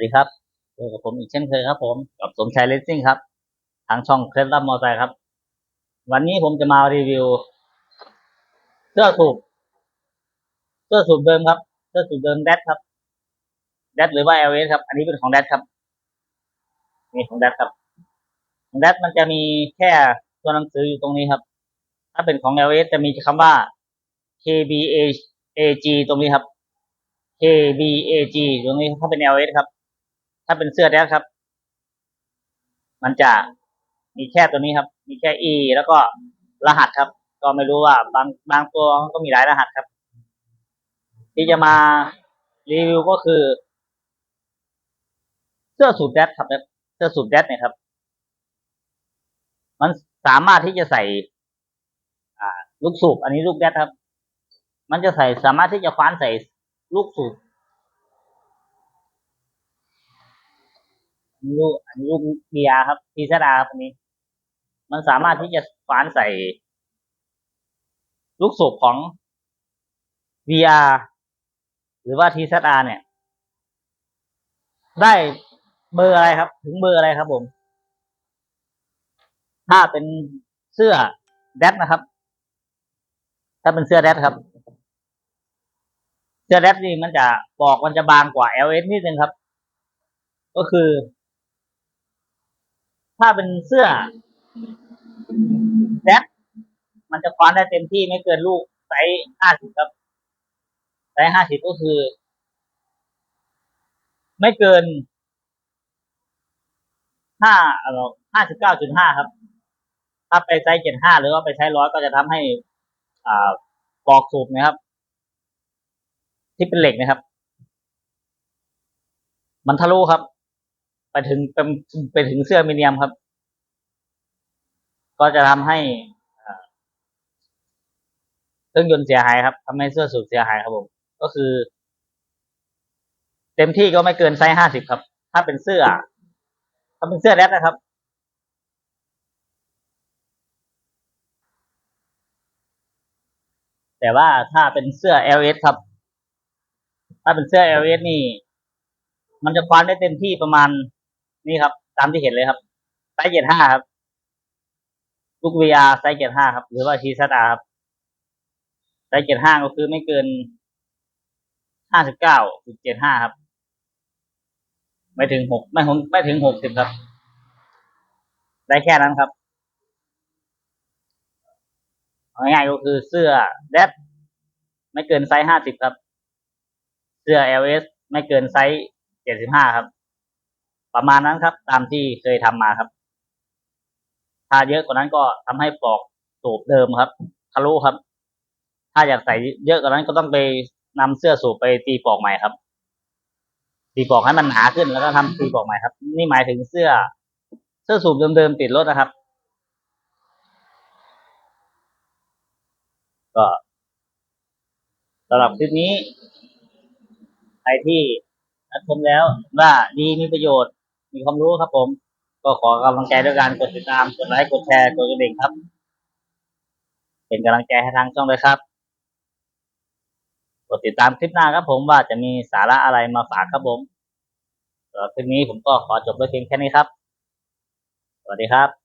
วัสดีครับเจอกับผมอีกเช่นเคยครับ ผมกับสมชายเลสซิ่งครับ ทางช่องเคล็ดลับมอไซค์ครับ วันนี้ผมจะมารีวิวเสื้อสูบเสื้อสูบเดิมครับเสื้อสูบเดิมแดดครับแดดหรือว่าเอลเอสครับ อันนี้เป็นของแดดครับนี่ของแดดครับของแดดมันจะมีแค่ตัวหนังสืออยู่ตรงนี้ครับ ถ้าเป็นของ l อจะมีคำว่า KBAG ตรงนี้ครับ KBAG ตรงนี้ถ้าเป็น l อครับ ถ้าเป็นเสื้อแดดครับ มันจะมีแค่ตัวนี้ครับ มีแค่ E แล้วก็รหัสครับ ก็ไม่รู้ว่าบางบางตัวก็มีหลายรหัสครับ ที่จะมารีวิวก็คือ เสื้อสูทแดดครับเสื้อสูทแดดเนี่ยครับ มันสามารถที่จะใส่อลูกสูบอันนี้ลูกแดดครับ มันจะใส่สามารถที่จะคว้านใส่ลูกสูบ อันนี้ลูกอันนี้ลูกเบียครับพีซดาครับอันนี้ มันสามารถที่จะคว้านใส่ ลูกสูบของ VR หรือว่า TZR เนี่ย ได้เบอร์อะไรครับ ถึงเบอร์อะไรครับผม ถ้าเป็นเสื้อแดดนะครับ ถ้าเป็นเสื้อแดดครับ เสื้อแดดนี่มันจะปอกมันจะบางกว่า LS นิดนึงครับ ก็คือ ถ้าเป็นเสื้อแดดมันจะคว้านได้เต็มที่ไม่เกินลูกไซส์ห้าสิบครับไซส์ห้าสิบก็คือ ไม่เกินห้าเอ่อห้าสิบเก้าจุดห้าครับ ถ้าไปไซส์เจ็ดห้าหรือว่าไปใช้ร้อยก็จะทำให้ อ่าปอกสูบนะครับ ที่เป็นเหล็กนะครับ มันทะลุครับ ไปถึงเป็นไปถึงเสื้อมิเนียมครับ ก็จะทำให้เครื่องยนต์เสียหายครับทำให้เสื้อสูบเสียหายครับผม ก็คือ เต็มที่ก็ไม่เกินไซส์ห้าสิบครับ ถ้าเป็นเสื้อ ถ้าเป็นเสื้อแรดนะครับแต่ว่าถ้าเป็นเสื้อ LS ครับ ถ้าเป็นเสื้อ LS นี่ มันจะคว้านได้เต็มที่ประมาณ นี่ครับ ตามที่เห็นเลยครับไซส์เจ็ดห้าครับ ลูก VR ไซส์เจ็ดห้าครับ หรือว่า TZR ครับไซส์เจ็ดห้าก็คือไม่เกินห้าสิบเก้าจุดเจ็ดห้าครับ ไม่ถึงหกไม่ถึงไม่ถึงหกสิบครับ ได้แค่นั้นครับง่ายๆก็คือเสื้อแดดไม่เกินไซส์ห้าสิบครับ เสื้อ LS ไม่เกินไซส์เจ็ดสิบห้าครับ ประมาณนั้นครับ ตามที่เคยทำมาครับ ถ้าเยอะกว่านั้นก็ทำให้ปลอกสูบเดิมครับทะลุครับ ถ้าอยากใส่เยอะกว่านั้นก็ต้องไปนำเสื้อสูบไปตีปลอกใหม่ครับ ตีปลอกให้มันหนาขึ้นแล้วก็ทำตีปลอกใหม่ครับ นี่หมายถึงเสื้อ เสื้อสูบเดิมๆติดรถนะครับ ก็สำหรับคลิปนี้ใครที่รับชมแล้วว่าดีมีประโยชน์ มีความรู้ครับผม ก็ขอกำลังใจด้วยการกดติดตาม กดไลค์ กดแชร์ กดกระดิ่งครับ เป็นกำลังใจให้ทางช่องด้วยครับ กดติดตามคลิปหน้าครับผมว่าจะมีสาระอะไรมาฝากครับผมสำหรับคลิปนี้ผมก็ขอจบด้วยเพียงแค่นี้ครับ สวัสดีครับ